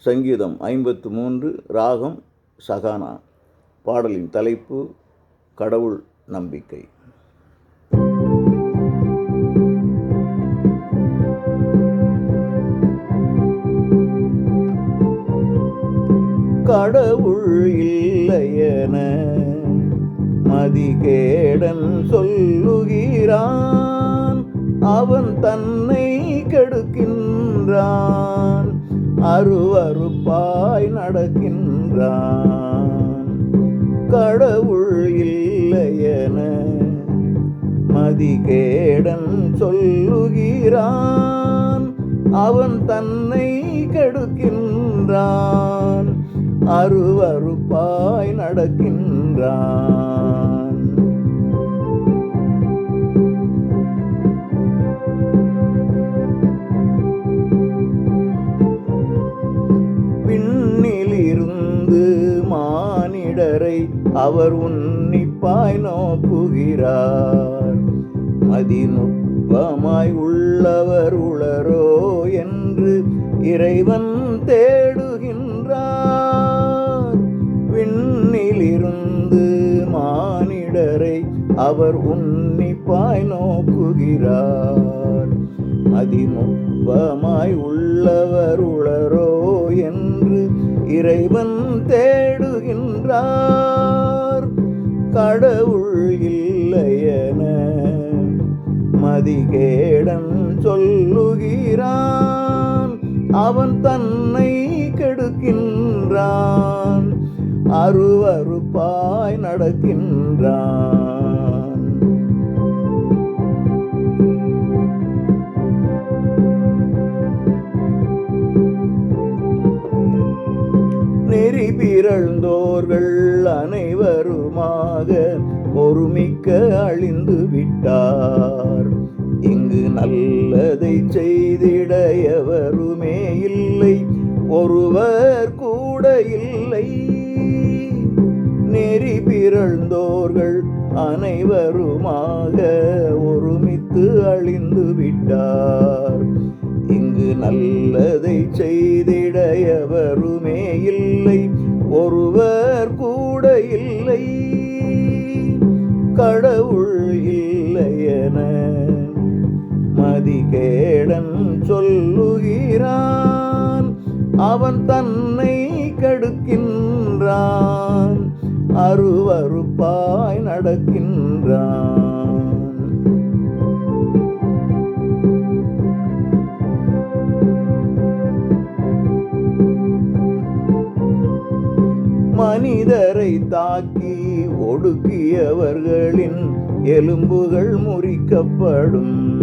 சங்கீதம் ஐம்பத்து மூன்று ராகம் சகானா. பாடலின் தலைப்பு கடவுள் நம்பிக்கை. கடவுள் இல்லையென மதிகேடன் சொல்லுகிறான். அவன் தன்னை கெடுக்கின்றான். அருவறுப்பாய் நடக்கின்றான். கடவுள் இல்லையென மதிகேடன் சொல்லுகிறான். அவன் தன்னை கெடுக்கின்றான். அருவறுப்பாய் நடக்கின்றான். இருந்து மானிடரை அவர் உன்னிப்பாய் நோக்குகிறார். மதிநுட்பமாய் உள்ளவர் உளரோ என்று இறைவன் தேடுகின்றார். விண்ணிலிருந்து மானிடரை அவர் உன்னிப்பாய் நோக்குகிறார். அதிமுப்பமாய் உள்ளவர் உளரோ என்று இறைவன் தேடுகின்றார். கடவுள் இல்லையன மதிகேடன் சொல்லுகிறான். அவன் தன்னை கெடுக்கின்றான். அருவறுப்பாய் நடக்கின்றான். நெறி பிறழ்ந்தோர்கள் அனைவருமாக ஒருமிக்க அழிந்து விட்டார். இங்கு நல்லதை செய்திட எவருமே இல்லை ஒருவர் கூட இல்லை. நெறி பிறழ்ந்தோர்கள் அனைவருமாக ஒருமித்து அழிந்து விட்டார். நல்லதை செய்திட எவருமே இல்லை. ஒருவர் கூட இல்லை. கடவுள் இல்லையென மதிகேடன் சொல்லுகிறான். அவன் தன்னை கடுக்கின்றான். அருவருப்பாய் நடக்கின்றான். மனிதரை தாக்கி ஒடுக்கியவர்களின் எலும்புகள் முறிக்கப்படும்.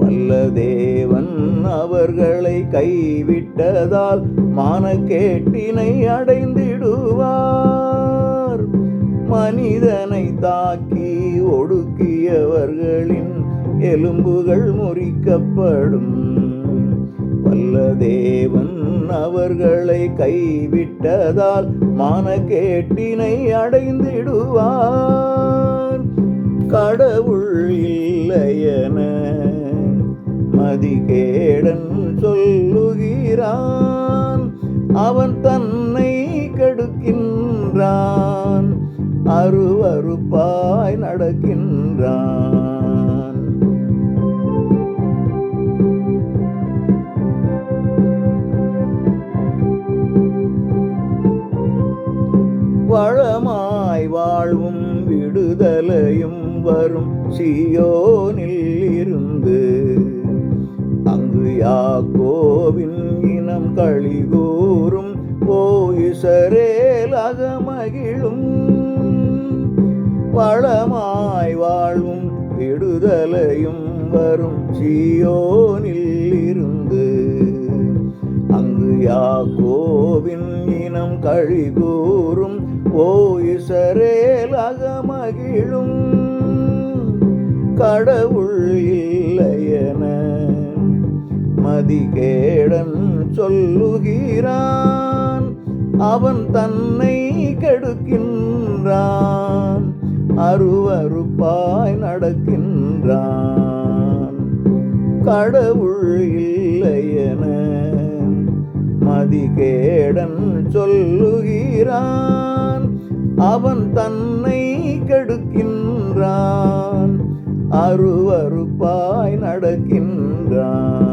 வல்லதேவன் அவர்களை கைவிட்டதால் மானக்கேட்டினை அடைந்திடுவார். மனிதனை தாக்கி ஒடுக்கியவர்களின் எலும்புகள் முறிக்கப்படும். வல்ல தேவன் அவர்களை கைவிட்டதால் மானக்கேட்டினை அடைந்திடுவார். கடவுள் இல்லையன மதிகேடன் சொல்லுகிறான். அவன் தன்னை கெடுக்கின்றான். அருவறுப்பாய் நடக்கின்றான். வளமாய் வாழ்வும் விடுதலையும் வரும் சியோனில் இருந்து. அங்கு யாக்கோவின் இனம் கழிகூறும் போயிசரேல் அகமகிழும். வளமாய் வாழ்வும் விடுதலையும் வரும் சியோனில் இருந்து. யாக்கோவின் இனம் கழிகூறும் ஓ ஓயிசரேலாக மகிழும் கடவுள் இல்லையென மதிகேடன் சொல்லுகிறான் அவன் தன்னை கெடுக்கின்றான் அருவறுப்பாய் நடக்கின்றான். கடவுள் இல்லை மதிகேடன் சொல்லுகிறான். அவன் தன்னை கெடுக்கின்றான். அருவறுப்பாய் நடக்கின்றான்.